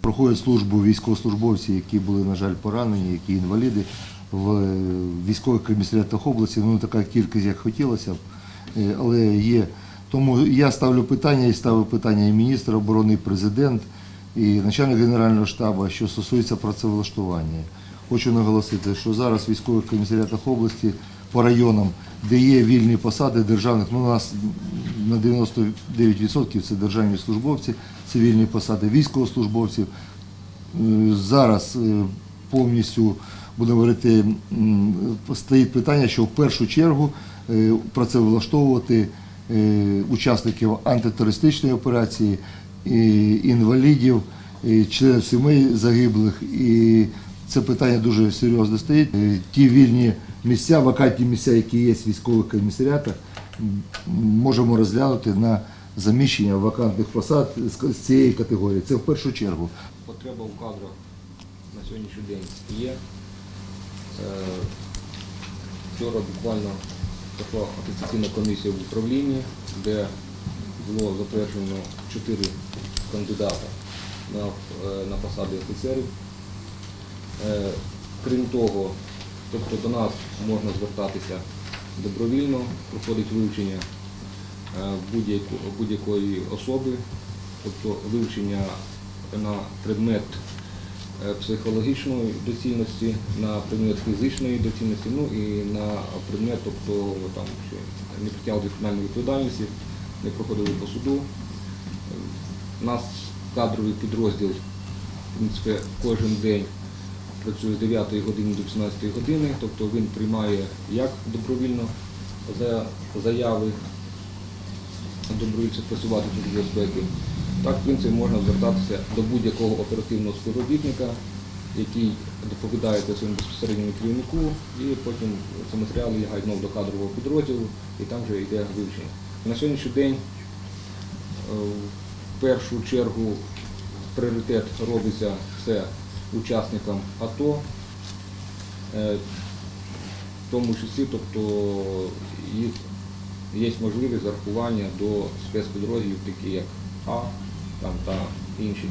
проходять службу військовослужбовці, які були, на жаль, поранені, які інваліди в е, військових комісаріатах області. Ну, така кількість, як хотілося б, е, але є. Тому я ставлю питання і ставив питання і міністр оборони, і президент, і начальник Генерального штабу, що стосується працевлаштування. Хочу наголосити, що зараз в військових комісаріатах області по районам, де є вільні посади державних, ну у нас на 99% це державні службовці, цивільні посади військовослужбовців. Е, Зараз е, повністю будемо говорити, стоїть питання, що в першу чергу е, працевлаштовувати учасників антитерористичної операції, інвалідів, членів сімей загиблих. І це питання дуже серйозно стоїть. Ті вільні місця, вакантні місця, які є в військових комісаріатах, можемо розглянути на заміщення вакантних посад з- цієї категорії. Це в першу чергу. Потреба в кадрах на сьогоднішній день є. Е, Вчора буквально пройшла атестаційна комісія в управлінні, де було затверджено чотири кандидата на, е, на посади офіцерів. Е, Крім того, тобто до нас можна звертатися добровільно, проходить вивчення е, будь-якої особи, тобто вивчення на предмет е, психологічної доцільності, на предмет фізичної доцільності, ну і на предмет, тобто там не притягли кримінальної відповідальності, не проходили по суду. Е, У нас кадровий підрозділ, в принципі, кожен день працює з 9 години до 18 години, тобто він приймає як добровільно заяви добровільців працювати тут безпеки. Так, в принципі, можна звертатися до будь-якого оперативного співробітника, який доповідає своєму безпосередньому керівнику, і потім ці матеріали лягають до кадрового підрозділу, і там вже йде вивчення. На сьогоднішній день е, в першу чергу пріоритет робиться все учасникам АТО, е, в тому числі, тобто є можливість зарахування до спецпідрозділів, такі як А там, та інші.